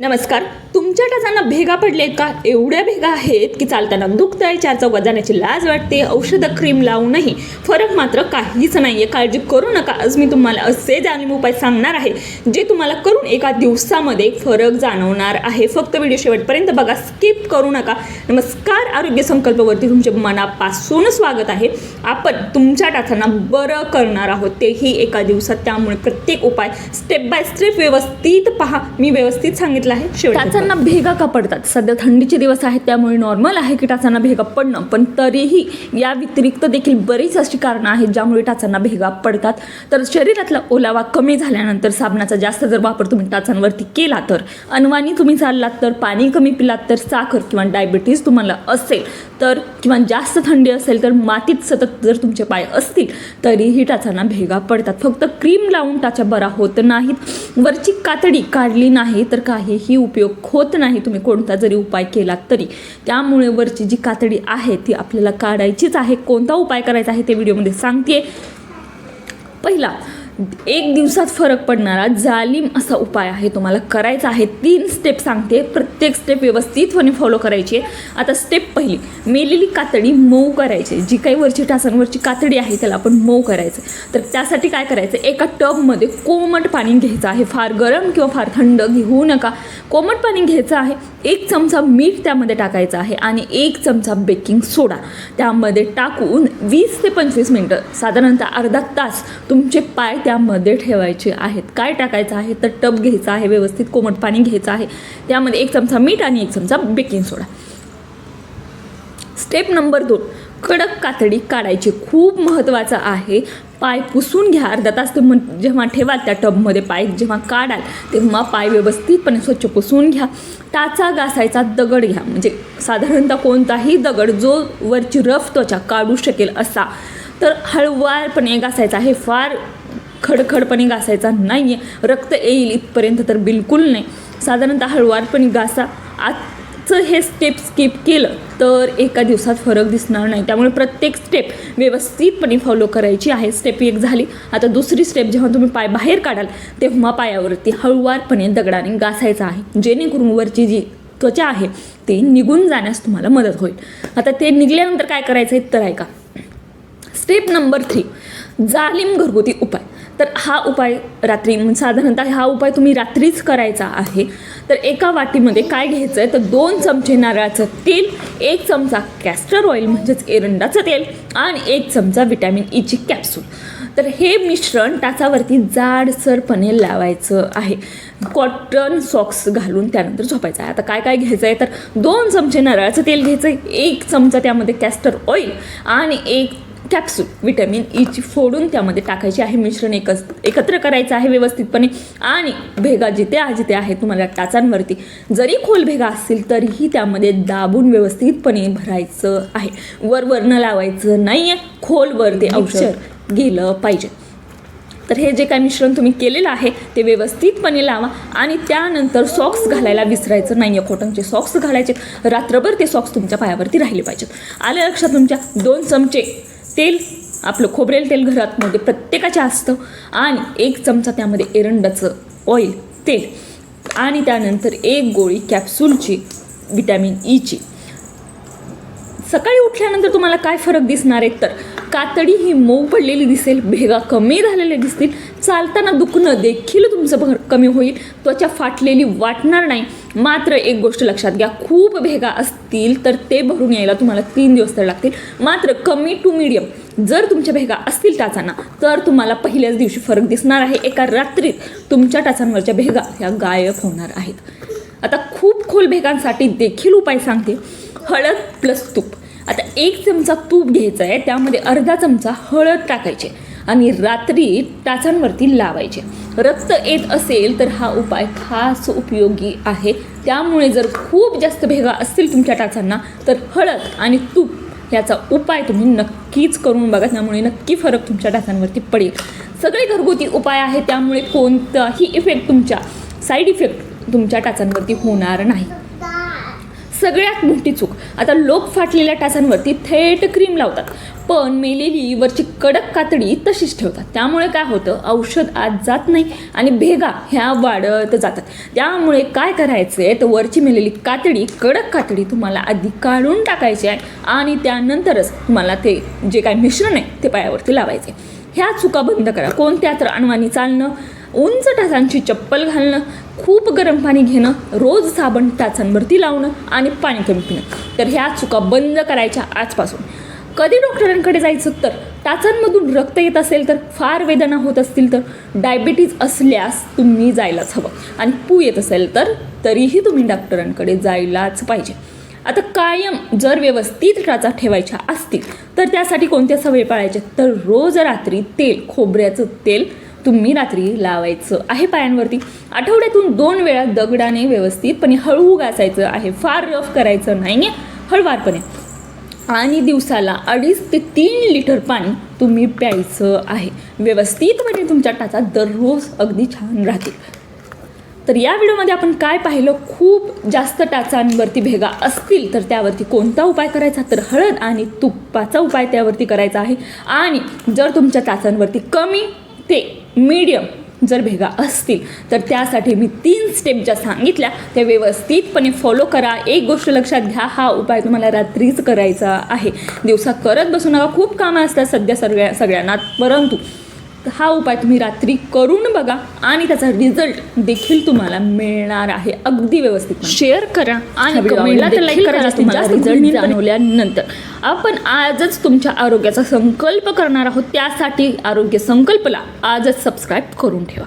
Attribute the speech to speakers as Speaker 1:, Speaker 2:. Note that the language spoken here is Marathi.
Speaker 1: नमस्कार. तुमच्या टाचांना भेगा पडलेत का? एवढ्या भेगा आहेत की चालताना दुखतंय चार चौकात जाण्याची लाज वाटते औषधं क्रीम लावूनही फरक मात्र काहीच नाही आहे काळजी करू नका. आज मी तुम्हाला असे जाणीव उपाय सांगणार आहे जे तुम्हाला करून एका दिवसामध्ये फरक जाणवणार आहे. फक्त व्हिडिओ शेवटपर्यंत बघा स्किप करू नका. नमस्कार. आरोग्य संकल्पवरती तुमचे मनापासून स्वागत आहे. आपण तुमच्या टाचांना बरं करणार आहोत. तेही एका दिवसात. त्यामुळे प्रत्येक उपाय स्टेप बाय स्टेप व्यवस्थित पहा. मी व्यवस्थित सांगितलं आहे टाचांना भेगा का पडतात सध्या थंडीचे दिवस आहेत त्यामुळे नॉर्मल आहे की टाचांना भेगा पडणं. पण तरीही या व्यतिरिक्त देखील बरीच अशी कारणं आहेत ज्यामुळे टाचांना भेगा पडतात. तर शरीरातला ओलावा कमी झाल्यानंतर साबणाचा जास्त जर वापर तुम्ही टाचांवरती केला तर अनवाणी तुम्ही चाललात तर पाणी कमी पिलात तर साखर किंवा डायबिटीज तुम्हाला असेल तर किंवा जास्त थंडी असेल तर मातीत सतत जर तुमचे पाय असतील तरीही टाचांना भेगा पडतात. फक्त क्रीम लावून टाचा बरा होत नाहीत. वरची कातडी काढली नाही तर काही काहीही उपयोग होत नाही तुम्ही कोणता जरी उपाय केलात तरी. त्यामुळे वरची जी कातडी आहे ती आपल्याला काढायचीच आहे. कोणता उपाय करायचा आहे ते व्हिडिओमध्ये सांगते पहिला एक दिवसात फरक पडणारा जालिम असा उपाय आहे तुम्हाला करायचा आहे. तीन स्टेप सांगते. प्रत्येक स्टेप व्यवस्थितपणे फॉलो करायची. आहे आता स्टेप पहिली मेलेली कातडी मऊ करायची. जी काही वरची टासांवरची कातडी आहे त्याला आपण मऊ करायचं. तर त्यासाठी काय करायचं? एका टबमध्ये कोमट पाणी घ्यायचं आहे. फार गरम किंवा फार थंड घेऊ नका. कोमट पाणी घ्यायचं आहे. एक चमचा मीठ त्यामध्ये टाकायचं आहे आणि एक चमचा बेकिंग सोडा. त्यामध्ये टाकून वीस ते पंचवीस मिनटं साधारणतः अर्धा तास तुमचे पाय त्यामध्ये ठेवायचे आहेत. काय टाकायचं आहे? तर टब घ्यायचा आहे व्यवस्थित कोमट पाणी घ्यायचं आहे. त्यामध्ये एक चमचा मीठ आणि एक चमचा बेकिंग सोडा. स्टेप नंबर दोन. कडक कातडी काढायची खूप महत्त्वाचं आहे. पाय पुसून घ्या. अर्धा तास ते जेव्हा ठेवाल त्या टबमध्ये पाय जेव्हा काढाल तेव्हा पाय व्यवस्थितपणे स्वच्छ पुसून घ्या. टाचा घासायचा दगड घ्या. म्हणजे साधारणतः कोणताही दगड जो वरची रफ त्वचा काढू शकेल असा. तर हळवारपणे घासायचा हे फार खडखडपणे घासायचा नाही आहे रक्त येईल इथपर्यंत तर बिलकुल नाही. साधारणतः हळुवारपणे घासा. आजचं हे स्टेप स्किप केलं तर एका दिवसात फरक दिसणार नाही. त्यामुळे प्रत्येक स्टेप व्यवस्थितपणे फॉलो करायची आहे. स्टेप एक झाली. आता दुसरी स्टेप जेव्हा तुम्ही पाय बाहेर काढाल तेव्हा पायावरती हळुवारपणे दगडाने घासायचं आहे. जेणेकरून वरची जी त्वचा आहे ते निघून जाण्यास तुम्हाला मदत होईल. आता ते निघल्यानंतर काय करायचं आहे तर ऐका. स्टेप नंबर थ्री जालिम घरगुती उपाय. तर हा उपाय रात्री म्हणजे साधारणतः हा उपाय तुम्ही रात्रीच करायचा आहे. तर एका वाटीमध्ये काय घ्यायचं आहे तर दोन चमचे नारळाचं तेल एक चमचा कॅस्टर ऑइल म्हणजेच एरंडाचं तेल आणि एक चमचा विटॅमिन ईची कॅप्सूल तर हे मिश्रण टाचावरती जाडसरपणे लावायचं आहे. कॉटन सॉक्स घालून त्यानंतर झोपायचं आहे. आता काय काय घ्यायचं आहे तर दोन चमचे नारळाचं तेल घ्यायचं आहे एक चमचा त्यामध्ये कॅस्टर ऑइल आणि एक कॅप्सूल विटॅमिन ईची फोडून त्यामध्ये टाकायची आहे. मिश्रण एकच एकत्र करायचं आहे व्यवस्थितपणे. आणि भेगा जिथे आहे जिथे आहे तुम्हाला टाचांवरती. जरी खोल भेगा असतील तरीही त्यामध्ये दाबून व्यवस्थितपणे भरायचं आहे. वर वरनं लावायचं नाही आहे खोलवर ते औषध गेलं पाहिजे. तर हे जे काय मिश्रण तुम्ही केलेलं आहे ते व्यवस्थितपणे लावा. आणि त्यानंतर सॉक्स घालायला विसरायचं नाही आहे कॉटनचे सॉक्स घालायचे. रात्रभर ते सॉक्स तुमच्या पायावरती राहिले पाहिजेत. आल्या लक्षात तुमच्या? दोन चमचे. तेल आपलं खोबरेल तेल घरातमध्ये प्रत्येकाच्या असतं. आणि एक चमचा त्यामध्ये एरंडाचं ऑइल तेल. आणि त्यानंतर एक गोळी कॅप्सूलची विटॅमिन ईची सकाळी उठल्यानंतर तुम्हाला काय फरक दिसणार आहे? तर कातडी ही मऊ पडलेली दिसेल भेगा कमी झालेल्या दिसतील चालताना दुखणं देखील तुमचं भर कमी होईल. त्वचा फाटलेली वाटणार नाही. मात्र एक गोष्ट लक्षात घ्या खूप भेगा असतील तर ते भरून यायला तुम्हाला तीन दिवस तर लागतील. मात्र कमी टू मिडियम जर तुमच्या भेगा असतील टाचांना तर तुम्हाला पहिल्याच दिवशी फरक दिसणार आहे. एका रात्रीत तुमच्या टाचांवरच्या भेगा ह्या गायब होणार आहेत. आता खूप खोल भेगांसाठी देखील उपाय सांगते. हळद प्लस तूप. आता एक चमचा तूप घ्यायचा आहे त्यामध्ये अर्धा चमचा हळद टाकायचे आणि रात्री टाचांवरती लावायचे. रक्त येत असेल तर हा उपाय खास उपयोगी आहे. त्यामुळे जर खूप जास्त भेगा असतील तुमच्या टाचांना तर हळद आणि तूप याचा उपाय तुम्ही नक्कीच करून बघा. त्यामुळे नक्की फरक तुमच्या टाचांवरती पडेल. सगळे घरगुती उपाय आहे त्यामुळे कोणताही इफेक्ट तुमच्या साईड इफेक्ट तुमच्या टाचांवरती होणार नाही. सगळ्यात मोठी चूक आता लोक फाटलेल्या टाचांवरती थेट क्रीम लावतात. पण मेलेली वरची कडक कातडी तशीच ठेवतात. त्यामुळे काय होतं? औषध आत जात नाही आणि भेगा ह्या वाढत जातात. त्यामुळे काय करायचं आहे तर वरची मेलेली कातडी कडक कातडी तुम्हाला आधी काढून टाकायची आहे आणि त्यानंतरच तुम्हाला ते जे काय मिश्रण आहे ते पायावरती लावायचे. ह्या चुका बंद करा. कोणत्या तर अणवानी चालणं उंच टाचांची चप्पल घालणं खूप गरम पाणी घेणं रोज साबण टाचांवरती लावणं आणि पाणी कमी पिणं. तर ह्या चुका बंद करायच्या आजपासून. कधी डॉक्टरांकडे जायचं तर टाचांमधून रक्त येत असेल तर फार वेदना होत असतील तर डायबिटीज असल्यास तुम्ही जायलाच हवं. आणि पू येत असेल तर तरीही तुम्ही डॉक्टरांकडे जायलाच पाहिजे. आता कायम जर व्यवस्थित टाचा ठेवायच्या असतील तर त्यासाठी कोणत्या सवयी पाळायच्या? तर रोज रात्री तेल खोबऱ्याचं तेल तुम्ही रात्री लावायचं आहे पायांवरती. आठवड्यातून दोन वेळा दगडाने व्यवस्थितपणे हळू घासायचं आहे. फार रफ करायचं नाही हळवारपणे. आणि दिवसाला अडीच ते तीन लिटर पाणी तुम्ही प्यायचं आहे. व्यवस्थितपणे म्हणजे तुमच्या टाचा दररोज अगदी छान राहतील. तर या व्हिडिओमध्ये आपण काय पाहिलं? खूप जास्त टाचांवरती भेगा असतील तर त्यावरती कोणता उपाय करायचा? तर हळद आणि तुपाचा उपाय त्यावरती करायचा आहे. आणि जर तुमच्या टाचांवरती कमी ते मीडियम जर भेगा असतील तर त्यासाठी मी तीन स्टेप ज्या सांगितल्या त्या व्यवस्थितपणे फॉलो करा. एक गोष्ट लक्षात घ्या हा उपाय तुम्हाला रात्रीच करायचा आहे. दिवसा करत बसू नका खूप कामं असतात सध्या सगळ्या सगळ्यांना. परंतु हा उपाय तुम्ही रात्री करून बघा आणि त्याचा रिझल्ट देखील तुम्हाला मिळणार आहे. अगदी व्यवस्थित. शेअर करा आणि कमेंटला तर लाईक करा जास्तीत जास्त रिझल्ट जाणवल्यानंतर. आपण आजच तुमच्या आरोग्याचा संकल्प करणार आहोत. त्यासाठी आरोग्य संकल्पला आजच सबस्क्राईब करून ठेवा.